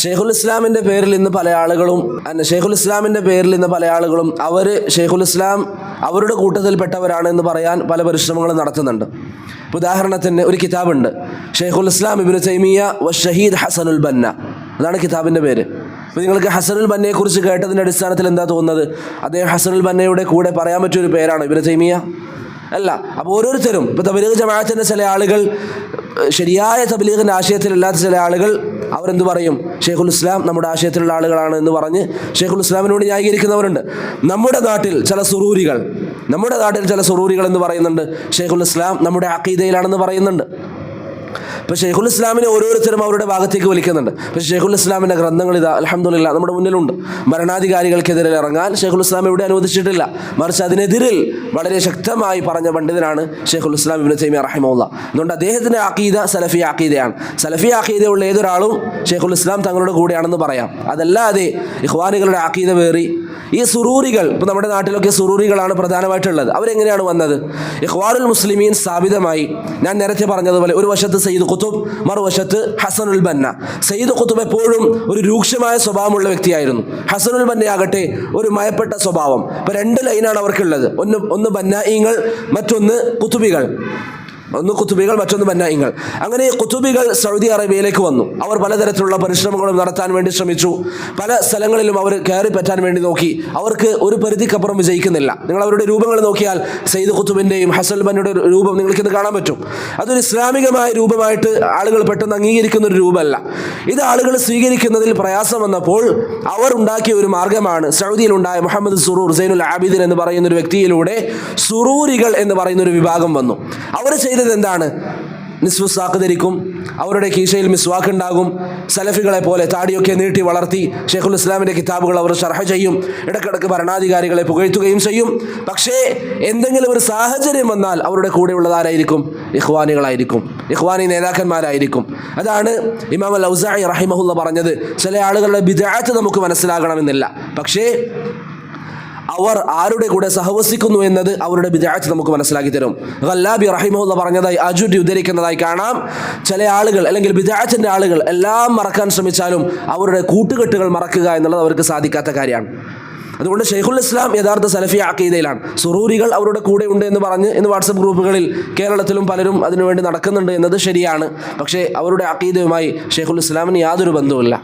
ഷെയ്ഖുൽ ഇസ്ലാമിന്റെ പേരിൽ ഇന്ന് പല ആളുകളും ഷെയ്ഖുൽ ഇസ്ലാമിന്റെ പേരിൽ ഇന്ന് പല ആളുകളും അവർ ഷെയ്ഖുൽ ഇസ്ലാം അവരുടെ കൂട്ടത്തിൽപ്പെട്ടവരാണ് എന്ന് പറയാൻ പല പരിശ്രമങ്ങളും നടത്തുന്നുണ്ട്. ഉദാഹരണത്തിന് ഒരു കിതാബുണ്ട്. ഷെയ്ഖുൽ ഇസ്ലാം ഇബിന് സൈമിയ വ ഷഹീദ് ഹസനുൽ ബന്ന. അതാണ് കിതാബിന്റെ പേര്. അപ്പോൾ നിങ്ങൾക്ക് ഹസനുൽ ബന്നയെ കുറിച്ച് കേട്ടതിന്റെ അടിസ്ഥാനത്തിൽ എന്താ തോന്നുന്നത്? അദ്ദേഹം ഹസനുൽ ബന്നയുടെ കൂടെ പറയാൻ പറ്റിയ ഒരു പേരാണ് ഇബിന് സൈമിയ അല്ല അപ്പോൾ ഓരോരുത്തരും ഇപ്പോൾ തബലീഗ് ജമാഅത്തിന്റെ ചില ആളുകൾ ശരിയായ തബലീഗിന്റെ ആശയത്തിലല്ലാത്ത ചില ആളുകൾ അവരെന്ത് പറയും? ഷെയ്ഖുൽ ഇസ്ലാം നമ്മുടെ ആശയത്തിലുള്ള ആളുകളാണ് എന്ന് പറഞ്ഞ് ഷെയ്ഖുൽ ഇസ്ലാമിനോട് ന്യായീകരിക്കുന്നവരുണ്ട്. നമ്മുടെ നാട്ടിൽ ചില സുറൂരികൾ നമ്മുടെ നാട്ടിൽ ചില സുറൂരികൾ എന്ന് പറയുന്നുണ്ട്. ഷെയ്ഖുൽ ഇസ്ലാം നമ്മുടെ അക്കീദയിലാണെന്ന് പറയുന്നുണ്ട്. ഇപ്പോൾ ഷെയ്ഖുൽ ഇസ്ലാമിനെ ഓരോരുത്തരും അവരുടെ ഭാഗത്തേക്ക് വലിക്കുന്നുണ്ട്. പക്ഷേ ഷെയ്ഖുൽ ഇസ്ലാമിന്റെ ഗ്രന്ഥങ്ങൾ ഇതാ അലഹമുല്ല നമ്മുടെ മുന്നിലുണ്ട്. ഭരണാധികാരികൾക്കെതിരെ ഇറങ്ങാൻ ഷെയ്ഖുൽ ഇസ്ലാം ഇവിടെ അനുവദിച്ചിട്ടില്ല. മറിച്ച് അതിനെതിരിൽ വളരെ ശക്തമായി പറഞ്ഞ പണ്ഡിതനാണ് ഷെയ്ഖുൽ ഇസ്ലാം ഇബ്നു തൈമിയ റഹിമുള്ള അതുകൊണ്ട് അദ്ദേഹത്തിന്റെ അക്കീദ സലഫി അക്കീദയാണ് സലഫി അക്കീദയുള്ള ഏതൊരാളും ഷെയ്ഖുൽ ഇസ്ലാം തങ്ങളുടെ കൂടെയാണെന്ന് പറയാം. അതല്ലാതെ ഇഖ്വാനികളുടെ അക്കീദ വേറി. ഈ സുറൂറികൾ ഇപ്പോൾ നമ്മുടെ നാട്ടിലൊക്കെ സുറൂറികളാണ് പ്രധാനമായിട്ടുള്ളത്. അവരെങ്ങനെയാണ് വന്നത്? ഇഖ്വാനുൽ മുസ്ലിമീൻ സ്ഥാപിതമായി. ഞാൻ നേരത്തെ പറഞ്ഞതുപോലെ ഒരു വശത്ത് സയ്യിദ് ഖുത്തുബ് മറുവശത്ത് ഹസനുൽ ബന്ന. സയ്യിദ് ഖുത്തുബ് എപ്പോഴും ഒരു രൂക്ഷമായ സ്വഭാവമുള്ള വ്യക്തിയായിരുന്നു. ഹസനുൽ ബന്നയാകട്ടെ ഒരു മയപ്പെട്ട സ്വഭാവം. ഇപ്പൊ രണ്ട് ലൈനാണ് അവർക്കുള്ളത്. ഒന്ന് ഒന്ന് ബന്നായിങ്ങൾ മറ്റൊന്ന് കുത്തുബികൾ ഒന്ന് കുത്തുബികൾ മറ്റൊന്ന് ബന്നായിങ്ങൾ അങ്ങനെ ഈ കുത്തുബികൾ സൗദി അറേബ്യയിലേക്ക് വന്നു. അവർ പലതരത്തിലുള്ള പരിശ്രമങ്ങളും നടത്താൻ വേണ്ടി ശ്രമിച്ചു. പല സ്ഥലങ്ങളിലും അവർ കയറി പറ്റാൻ വേണ്ടി നോക്കി. അവർക്ക് ഒരു പരിധിക്കപ്പുറം വിജയിക്കുന്നില്ല. നിങ്ങൾ അവരുടെ രൂപങ്ങൾ നോക്കിയാൽ സയ്യിദ് കുത്തുബിന്റെയും ഹസൽ ബന്നയുടെ രൂപം നിങ്ങൾക്ക് ഇത് കാണാൻ പറ്റും. അതൊരു ഇസ്ലാമികമായ രൂപമായിട്ട് ആളുകൾ പെട്ടെന്ന് അംഗീകരിക്കുന്ന ഒരു രൂപമല്ല. ഇത് ആളുകൾ സ്വീകരിക്കുന്നതിൽ പ്രയാസം വന്നപ്പോൾ അവർ ഉണ്ടാക്കിയ ഒരു മാർഗമാണ് സൗദിയിലുണ്ടായ മുഹമ്മദ് സുറൂർ സൈനുൽ ആബിദിൻ എന്ന് പറയുന്ന ഒരു വ്യക്തിയിലൂടെ സുറൂരികൾ എന്ന് പറയുന്ന ഒരു വിഭാഗം വന്നു. അവർ ചെയ്തത് എന്താണ്? നിസ്വസാക്ക് ധരിക്കും അവരുടെ കീശയിൽ മിസ്വാക്ക് ഉണ്ടാകും സലഫികളെ പോലെ താടിയൊക്കെ നീട്ടി വളർത്തി ഷെയ്ഖുൽ ഇസ്ലാമിന്റെ കിതാബുകൾ അവർ ഷർഹ ചെയ്യും ഇടക്കിടക്ക് ഭരണാധികാരികളെ പുകഴ്ത്തുകയും ചെയ്യും. പക്ഷേ എന്തെങ്കിലും ഒരു സാഹചര്യം വന്നാൽ അവരുടെ കൂടെയുള്ളതാരായിരിക്കും ഇഖ്വാനികളായിരിക്കും. ഇഖ്വാനി നേതാക്കന്മാരായിരിക്കും. അതാണ് ഇമാം അൽ ഔസായി റഹിമഹുല്ല പറഞ്ഞത്. ചില ആളുകളുടെ വിദാറ്റ് നമുക്ക് മനസ്സിലാകണമെന്നില്ല. പക്ഷേ അവർ ആരുടെ കൂടെ സഹവസിക്കുന്നു എന്നത് അവരുടെ വിദ്യാഴ്ച നമുക്ക് മനസ്സിലാക്കി തരും. ഖല്ലാബി റഹിമുള്ള പറഞ്ഞതായി അജുരി ഉദ്ധരിക്കുന്നതായി കാണാം. ചില ആളുകൾ അല്ലെങ്കിൽ വിദ്യാഴ്ചന്റെ ആളുകൾ എല്ലാം മറക്കാൻ ശ്രമിച്ചാലും അവരുടെ കൂട്ടുകെട്ടുകൾ മറക്കുക എന്നുള്ളത് അവർക്ക് സാധിക്കാത്ത കാര്യമാണ്. അതുകൊണ്ട് ഷെയ്ഖുൽ ഇസ്ലാം യഥാർത്ഥ സലഫി അക്കീദയിലാണ് സുറൂരികൾ അവരുടെ കൂടെ ഉണ്ട് എന്ന് പറഞ്ഞ് ഇന്ന് വാട്സപ്പ് ഗ്രൂപ്പുകളിൽ കേരളത്തിലും പലരും അതിനുവേണ്ടി നടക്കുന്നുണ്ട് എന്നത് ശരിയാണ്. പക്ഷേ അവരുടെ അക്കീദയുമായി ഷെയ്ഖുൽ ഇസ്ലാമിന് യാതൊരു ബന്ധവുമില്ല.